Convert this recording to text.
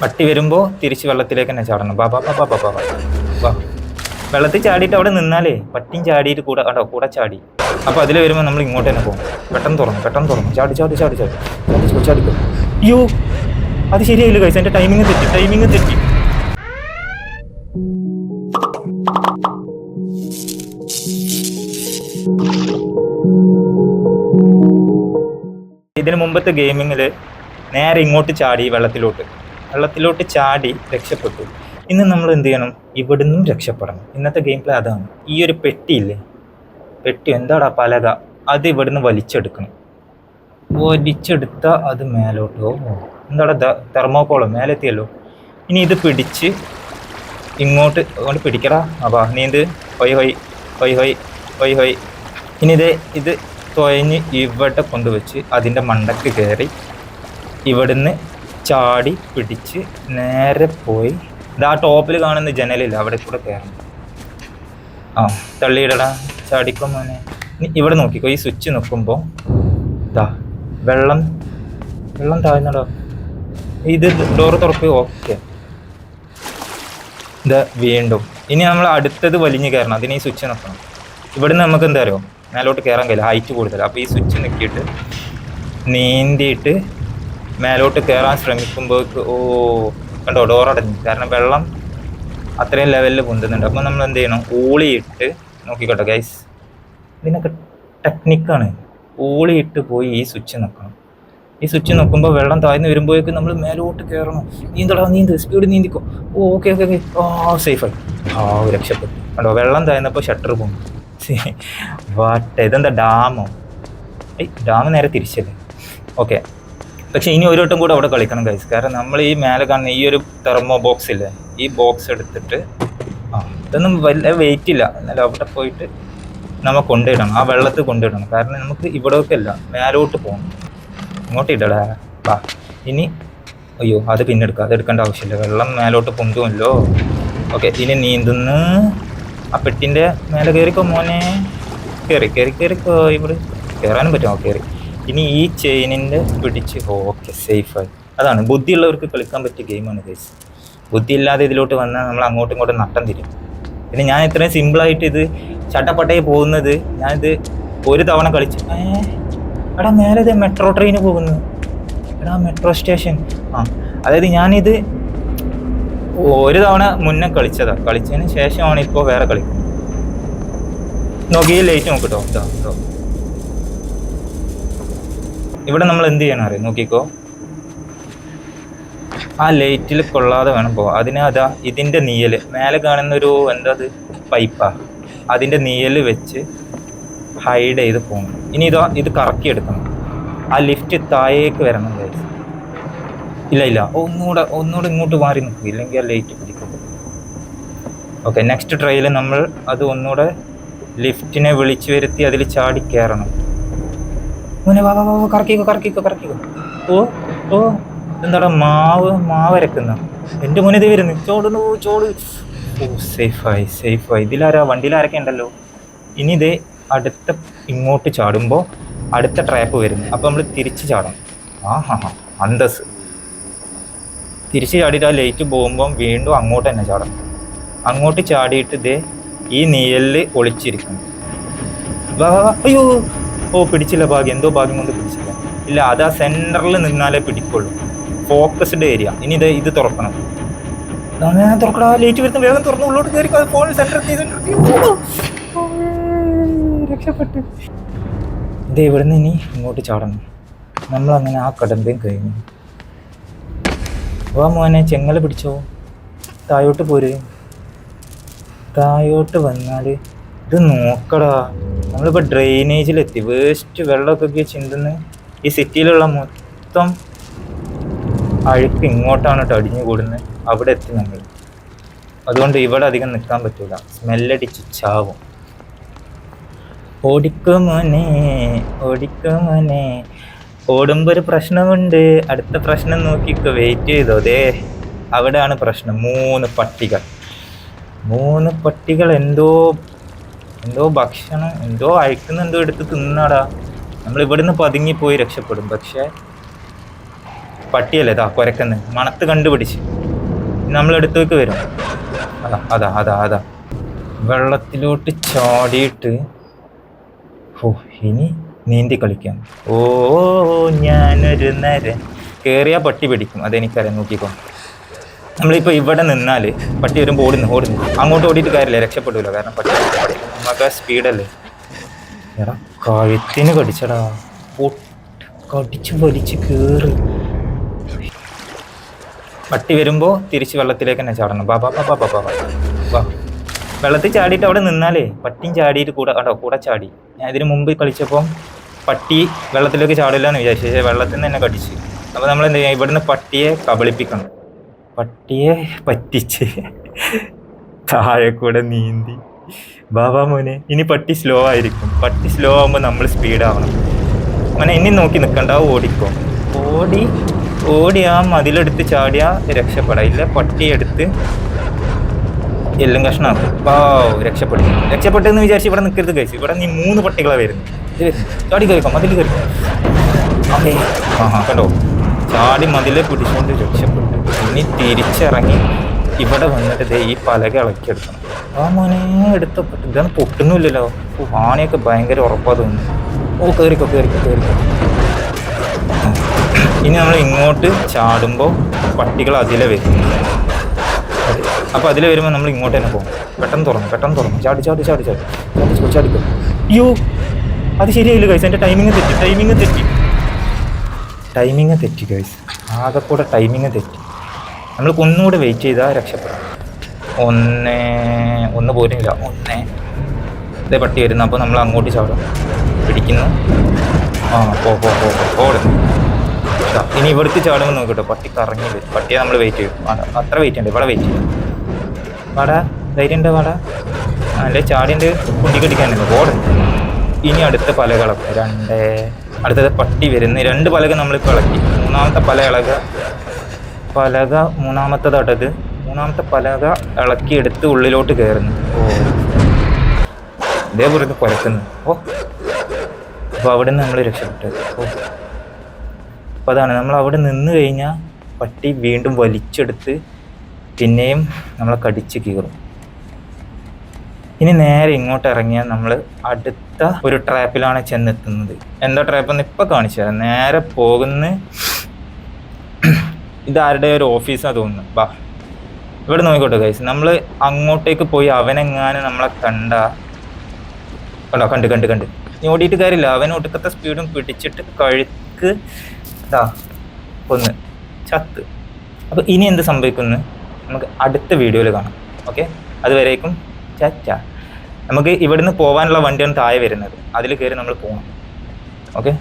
പട്ടി വരുമ്പോൾ തിരിച്ച് വെള്ളത്തിലേക്ക് തന്നെ ചാടണം. ബാ ബാ ബാ ബാ ബാ വെള്ളത്തിൽ ചാടിയിട്ട് അവിടെ നിന്നാലേ പട്ടിയും ചാടിയിട്ട് കൂടെ കേട്ടോ കൂടെ ചാടി. അപ്പോൾ അതിൽ വരുമ്പോൾ നമ്മൾ ഇങ്ങോട്ട് തന്നെ പോകും. പെട്ടെന്ന് തുറന്നു പെട്ടെന്ന് തുറന്നു. ചാടി ചാടി ചാടി ചാടി. ചാടി ചാടി അയ്യോ അത് ശരിയായില്ല കൈസ് എന്റെ ടൈമിങ് തെറ്റി ടൈമിങ് തെറ്റി. ഇതിന് മുമ്പത്തെ ഗെയിമിങ്ങിൽ നേരെ ഇങ്ങോട്ട് ചാടി വെള്ളത്തിലോട്ട്. വെള്ളത്തിലോട്ട് ചാടി രക്ഷപ്പെട്ടു. ഇന്ന് നമ്മൾ എന്ത് ചെയ്യണം? ഇവിടുന്നും രക്ഷപ്പെടണം. ഇന്നത്തെ ഗെയിം പ്ലേ അതാണ്. ഈ ഒരു പെട്ടിയില്ലേ? പെട്ടി എന്താടാ പലക? അത് ഇവിടുന്ന് വലിച്ചെടുക്കണം. വലിച്ചെടുത്ത അത് മേലോട്ടോ എന്താടാ തെർമോക്കോളോ മേലെത്തിയല്ലോ? ഇനി ഇത് പിടിച്ച് ഇങ്ങോട്ട് അങ്ങോട്ട് പിടിക്കടാ. അപ്പാ നീന്ത് ഹൊയ് ഹൊയ് ഹൊയ് ഹൊയ് ഹൊയ് ഹൊയ്. ഇനി ഇത് ഇത് തൊയഞ്ഞ് ഇവിടെ കൊണ്ടുവച്ച് അതിന്റെ മണ്ടക്ക് കയറി ഇവിടുന്ന് ചാടി പിടിച്ച് നേരെ പോയി. ഇതാ ടോപ്പിൽ കാണുന്ന ജനലില്ല അവിടെ കൂടെ കയറണം ആ തള്ളിയിടടാ. ചാടിക്കോ മോനെ. ഇവിടെ നോക്കിക്കോ ഈ സ്വിച്ച് നോക്കുമ്പോൾ ഇതാ വെള്ളം വെള്ളം താഴ്ന്നടോ. ഇത് ഡോറ് തുറക്ക് ഓക്കെ. ഇത് വീണ്ടും. ഇനി നമ്മൾ അടുത്തത് വലിഞ്ഞ് കയറണം അതിന് ഈ സ്വിച്ച് നോക്കണം ഇവിടുന്ന് നമുക്ക് എന്താ അറിയോ? മേലോട്ട് കയറാൻ കഴിയില്ല ഹൈറ്റ് കൂടുതൽ അപ്പോൾ ഈ സ്വിച്ച് നിൽക്കിയിട്ട് നീന്തിയിട്ട് മേലോട്ട് കയറാൻ ശ്രമിക്കുമ്പോഴേക്ക് ഓ കണ്ടോ ഡോർ അടഞ്ഞു. കാരണം വെള്ളം അത്രയും ലെവലിൽ പൊന്തുന്നുണ്ട്. അപ്പോൾ നമ്മൾ എന്ത് ചെയ്യണം? ഊളിയിട്ട് നോക്കിക്കോട്ടെ ഗൈസ് ഇതിനൊക്കെ ടെക്നിക്കാണ് ഊളിയിട്ട് പോയി ഈ സ്വിച്ച് നോക്കണം. ഈ സ്വിച്ച് നോക്കുമ്പോൾ വെള്ളം താഴ്ന്നു വരുമ്പോഴേക്കും നമ്മൾ മേലോട്ട് കയറണം നീന്തടാ നീന്ത് സ്പീഡ് നീന്തിക്കോ. ഓ ഓക്കെ ഓക്കെ ഓക്കെ ആ സേഫായി ആ രക്ഷപ്പെട്ടു. കണ്ടോ വെള്ളം താഴ്ന്നപ്പോൾ ഷട്ടർ പോകും വാട്ടെ ഇതെന്താ ഡാമോ? ഏയ് ഡാം നേരെ തിരിച്ചല്ലേ? ഓക്കെ പക്ഷെ ഇനി ഒരു വട്ടം കൂടെ അവിടെ കളിക്കണം ഗൈസ് കാരണം നമ്മൾ ഈ മേലെ കാണുന്ന ഈ ഒരു തെർമോ ബോക്സ് ഇല്ലേ ഈ ബോക്സ് എടുത്തിട്ട് ആ ഇതൊന്നും വലിയ വെയിറ്റ് ഇല്ല. എന്നാലും അവിടെ പോയിട്ട് നമ്മൾ കൊണ്ടിടണം ആ വെള്ളത്തിൽ കൊണ്ടിടണം കാരണം നമുക്ക് ഇവിടെയൊക്കെ അല്ല മേലോട്ട് പോകണം ഇങ്ങോട്ട് ഇടടാ. വാ. ഇനി അയ്യോ അത് പിന്നെ എടുക്കുക അത് എടുക്കേണ്ട ആവശ്യമില്ല. വെള്ളം മേലോട്ട് പൊന്തുമല്ലോ. ഓക്കെ ഇനി നീന്തുന്ന. ആ പെട്ടിന്റെ മേലെ കയറിക്കോ മോനെ? കയറി കയറി കയറിക്കോ ഇവിടെ. കയറാനും പറ്റുമോ? കയറി. ഇനി ഈ ചെയിനിന്റെ പിടിച്ച് ഓക്കെ സേഫായി അതാണ് ബുദ്ധിയുള്ളവർക്ക് കളിക്കാൻ പറ്റിയ ഗെയിമാണ് ഗൈസ് ബുദ്ധി ഇല്ലാതെ ഇതിലോട്ട് വന്നാൽ നമ്മൾ അങ്ങോട്ടും ഇങ്ങോട്ടും നട്ടം തിരും. പിന്നെ ഞാൻ ഇത്രയും സിമ്പിളായിട്ട് ഇത് ചട്ടപ്പട്ടയെ പോകുന്നത് ഞാനിത് ഒരു തവണ കളിച്ചു എടാ നേരെ ഇത് മെട്രോ ട്രെയിൻ പോകുന്നു. എടാ മെട്രോ സ്റ്റേഷൻ ആ അതായത് ഞാനിത് ഒരു തവണ മുന്നേ കളിച്ചതാ. കളിച്ചതിന് ശേഷമാണ് ഇപ്പോൾ വേറെ കളിക്കുന്നത്. നോക്കി ലേറ്റ് നോക്കിട്ടോ ഇതോ. ഇവിടെ നമ്മൾ എന്ത് ചെയ്യണം അറിയാം? നോക്കിക്കോ. ആ ലൈറ്റിൽ കൊള്ളാതെ വേണം പോവാം അതിന് അതാ ഇതിന്റെ നീയൽ മേലെ കാണുന്ന ഒരു എന്താ അത്? പൈപ്പാ. അതിന്റെ നീയൽ വെച്ച് ഹൈഡ് ചെയ്ത് പോകണം. ഇനി ഇതാ ഇത് കറക്കി എടുക്കണം. ആ ലിഫ്റ്റ് താഴേക്ക് വരണം guys. ഇല്ല ഇല്ല. ഒന്നുകൂടെ ഒന്നുകൂടെ ഇങ്ങോട്ട് മാറി നിൽക്കും ഇല്ലെങ്കിൽ ആ ലൈറ്റ് പിടിക്കും. ഓക്കെ നെക്സ്റ്റ് ട്രയൽ നമ്മൾ അത് ഒന്നുകൂടെ ലിഫ്റ്റിനെ വിളിച്ചു വരുത്തി അതിൽ ചാടി കയറണം. മോനെ വാ വാ വാ കറക്കിക്കോ കറക്കിക്കോ കറക്കിക്കോ. ഓ ഓ എന്താടാ മാവ് മാവ് അരക്കുന്ന മോനെ ഇത് വരുന്നു. ചോടുന്നു ചോട്. ഓ സേഫായി സേഫായി. ഇതിലാരാ? വണ്ടിയിലാരൊക്കെ ഉണ്ടല്ലോ? ഇനി ഇത് അടുത്ത ഇങ്ങോട്ട് ചാടുമ്പോൾ അടുത്ത ട്രാപ്പ് വരുന്നു. അപ്പോൾ നമ്മൾ തിരിച്ച് ചാടണം. ആ ഹാ ഹാ അന്തസ് തിരിച്ച് ചാടിയിട്ട് ആ ലൈറ്റ് പോകുമ്പം വീണ്ടും അങ്ങോട്ട് തന്നെ ചാടണം. അങ്ങോട്ട് ചാടിയിട്ട് ഇത് ഈ നീയലിൽ വാ. അയ്യോ ഓ പിടിച്ചില്ല ഭാഗ്യം. എന്തോ ഭാഗ്യം കൊണ്ട് പിടിച്ചില്ല. ഇല്ല അത് ആ സെന്ററിൽ നിന്നാലേ പിടിക്കുള്ളൂ. ഫോക്കസ്ഡ് ഏരിയ ഇനി ഇത് ഇത് തുറക്കണം. തുറക്കടാ. ലേറ്റ് വരുന്ന. വേഗം തുറന്ന് ഉള്ളോട്ട് കയറി. ഫോൺ സെന്റർ രക്ഷപ്പെട്ടു. ഇത് ഇവിടുന്ന് ഇനി ഇങ്ങോട്ട് ചാടണം. നമ്മൾ അങ്ങനെ ആ കടമ്പയും കഴിഞ്ഞു. വാ മോനെ. ചെങ്ങല പിടിച്ചോ. താഴോട്ട് പോര്. താഴോട്ട് വന്നാൽ ഇത് നോക്കടാ. നമ്മളിപ്പോൾ ഡ്രെയിനേജിലെത്തി വേസ്റ്റ് വെള്ളമൊക്കെ ചിന്തുന്ന. ഈ സിറ്റിയിലുള്ള മൊത്തം അഴുക്ക് ഇങ്ങോട്ടാണ് കേട്ടോ അടിഞ്ഞു കൂടുന്നത് അവിടെ എത്തി നമ്മൾ. അതുകൊണ്ട് ഇവിടെ അധികം നിൽക്കാൻ പറ്റൂല. സ്മെല്ലടിച്ച് ചാവും. ഓടിക്കോ ഓടിക്കുമോനെ ഓടിക്കോ മോനെ. ഓടുമ്പോൾ ഒരു പ്രശ്നമുണ്ട്. അടുത്ത പ്രശ്നം നോക്കിക്കോ. വെയിറ്റ് ചെയ്തോ. ദേ അവിടെയാണ് പ്രശ്നം. മൂന്ന് പട്ടികൾ. മൂന്ന് പട്ടികൾ എന്തോ എന്തോ ഭക്ഷണം എന്തോ അയക്കുന്നുണ്ടോ എടുത്ത് തിന്നാടാ. നമ്മൾ ഇവിടുന്ന് പതുങ്ങിപ്പോയി രക്ഷപ്പെടും. പക്ഷേ പട്ടിയല്ലേ ഇതാ കുരക്കുന്ന്? മണത്ത് കണ്ടുപിടിച്ച്. നമ്മളെടുത്തേക്ക് വരും. അതാ അതാ അതാ അതാ. വെള്ളത്തിലോട്ട് ചാടിയിട്ട് ഓ ഇനി നീന്തി കളിക്കാം. ഓ ഞാനൊരു നേരം കയറിയാൽ പട്ടി പിടിക്കും. അതെനിക്കറിയാം. നോക്കിക്കോ. നമ്മളിപ്പോൾ ഇവിടെ നിന്നാൽ പട്ടി വരുമ്പോൾ ഓടുന്നു ഓടുന്നു അങ്ങോട്ട് ഓടിയിട്ട് കാര്യമില്ല രക്ഷപ്പെടില്ല കാരണം പട്ടി നമുക്ക് സ്പീഡല്ലേ? എടാ കഴുത്തിന് കടിച്ചടാ. കടിച്ച് വലിച്ച് കയറി പട്ടി വരുമ്പോൾ തിരിച്ച് വെള്ളത്തിലേക്ക് തന്നെ ചാടണം. ബാ ബാ ബാ ബാ ബാ വെള്ളത്തിൽ ചാടിയിട്ട് അവിടെ നിന്നാലേ പട്ടിയും ചാടിയിട്ട് കൂടെ കേട്ടോ കൂടെ ചാടി. ഞാൻ ഇതിന് മുമ്പ് കളിച്ചപ്പം പട്ടി വെള്ളത്തിലേക്ക് ചാടില്ല എന്ന് വിചാരിച്ചു. പക്ഷേ വെള്ളത്തിൽ നിന്ന് തന്നെ കടിച്ചു. അപ്പോൾ നമ്മൾ എന്ത് ചെയ്യാം? ഇവിടുന്ന് പട്ടിയെ കബളിപ്പിക്കണം. പട്ടിയെ പറ്റിച്ച് താഴെ കൂടെ നീന്തി. ബാബാ മോനെ ഇനി പട്ടി സ്ലോ ആയിരിക്കും. പട്ടി സ്ലോ ആകുമ്പോൾ നമ്മൾ സ്പീഡ് ആവണം. മോനെ ഇനി നോക്കി നിൽക്കണ്ട ഓടിക്കോ. ഓടി ഓടി ആ മതിലെടുത്ത് ചാടിയാ രക്ഷപ്പെടാം. ഇല്ല പട്ടിയെടുത്ത് എല്ലും കഷ്ണമാക്കും പാ രക്ഷപ്പെട്ടു. രക്ഷപ്പെട്ടെന്ന് വിചാരിച്ച് ഇവിടെ നിൽക്കരുത് കഴിച്ചു ഇവിടെ നീ മൂന്ന് പട്ടികളാണ് വരുന്നത് വരുന്നു. ചാടി കഴിക്കാം മതിൽ കഴിക്കാം അതെ ആ കണ്ടോ? ചാടി മതിലെ പിടിച്ചുകൊണ്ട് രക്ഷപ്പെട്ടു. ഇനി തിരിച്ചിറങ്ങി ഇവിടെ വന്നിട്ട് ദേ ഈ പലക ഇളക്കിയെടുക്കണം. ആ മോനെ എടുത്തപ്പെട്ടു ഇതാണ് പൊട്ടുന്നില്ലല്ലോ. ഓ, ആനയൊക്കെ ഭയങ്കര ഉറപ്പാ തോന്നുന്നു. ഓ കയറിക്കോ കയറിക്കോ കയറിക്കോ ഇനി നമ്മൾ ഇങ്ങോട്ട് ചാടുമ്പോൾ പട്ടികൾ അതിലെ വരും. അപ്പോൾ അപ്പൊ അതിലെ വരുമ്പോൾ നമ്മൾ ഇങ്ങോട്ട് തന്നെ പോകും. പെട്ടെന്ന് തുറന്നു പെട്ടെന്ന് തുറന്നു. ചാടി ചാടി ചാടി ചാടി. ചാടി ചാടി ചാടിക്കോ അയ്യോ അത് ശരിയായില്ല കഴിച്ചു എന്റെ ടൈമിങ് തെറ്റി ടൈമിങ് തെറ്റി. ടൈമിങ് തെറ്റി ഗൈസ് ആകെ കൂടെ ടൈമിങ് തെറ്റി. നമ്മൾ ഒന്നുകൂടെ വെയിറ്റ് ചെയ്താൽ രക്ഷപ്പെടാം. ഒന്ന് ഒന്ന് പോരുന്നില്ല. ഒന്ന്. ഇതേ പട്ടി വരുന്നു. അപ്പോൾ നമ്മൾ അങ്ങോട്ട് ചാടും. പിടിക്കുന്നു. ആ പോ പോ പോ പോ, ഓടുന്നു ഇനി ഇവിടുത്ത് ചാടുമ്പോൾ നോക്കിട്ടോ. പട്ടി കറങ്ങി വരും. പട്ടിയെ നമ്മൾ വെയിറ്റ് ചെയ്യും. വാടാ അത്ര വെയിറ്റ് ഉണ്ട് ഇവിടെ വെയിറ്റ് ചെയ്യും വാടാ ധൈര്യം ഉണ്ട് വാടാ അല്ലെ ചാടിന്റെ കുണ്ടി കടിക്കാനുണ്ട്. ഓട് ഇനി അടുത്ത പലകളും. രണ്ട് അടുത്തത് പട്ടി വരുന്ന രണ്ട് പലക നമ്മൾ ഇളക്കി. മൂന്നാമത്തെ പല ഇളക പലക മൂന്നാമത്തതടത് മൂന്നാമത്തെ പലക ഇളക്കി എടുത്ത് ഉള്ളിലോട്ട് കയറുന്നു. ഓ. ഇതേപോലെ കുരക്കുന്നു ഓ. അപ്പോൾ അവിടെ നിന്ന് നമ്മൾ രക്ഷപ്പെട്ടു. ഓ. അപ്പോൾ അതാണ് നമ്മൾ അവിടെ നിന്ന് കഴിഞ്ഞാൽ പട്ടി വീണ്ടും വലിച്ചെടുത്ത് പിന്നെയും നമ്മളെ കടിച്ച് കീറും. ഇനി നേരെ ഇങ്ങോട്ട് ഇറങ്ങിയാൽ നമ്മൾ അടുത്ത ഒരു ട്രാപ്പിലാണ് ചെന്നെത്തുന്നത്. എന്താ ട്രാപ്പ് എന്ന് ഇപ്പം കാണിച്ചു തരാം. നേരെ പോകുന്ന ഇതാരുടെ ഒരു ഓഫീസാണ് തോന്നുന്നു. ബാ ഇവിടെ നോക്കിക്കോട്ടെ ഗൈസ് നമ്മൾ അങ്ങോട്ടേക്ക് പോയി അവനെങ്ങാനും നമ്മളെ കണ്ട. കണ്ടോ? കണ്ട് കണ്ട് കണ്ട്. നീ ഓടിയിട്ട് കാര്യമില്ല. അവൻ ഒടുക്കത്തെ സ്പീഡും പിടിച്ചിട്ട് കഴുക്ക് ഇതാ ഒന്ന് ചത്ത്. അപ്പോൾ ഇനി എന്ത് സംഭവിക്കുന്നു? നമുക്ക് അടുത്ത വീഡിയോയിൽ കാണാം. ഓക്കെ അതുവരേക്കും ചാറ്റ നമുക്ക് ഇവിടുന്ന് പോകാനുള്ള വണ്ടിയാണ് താഴെ വരുന്നത്. അതിൽ കയറി നമ്മൾ പോകണം ഓക്കെ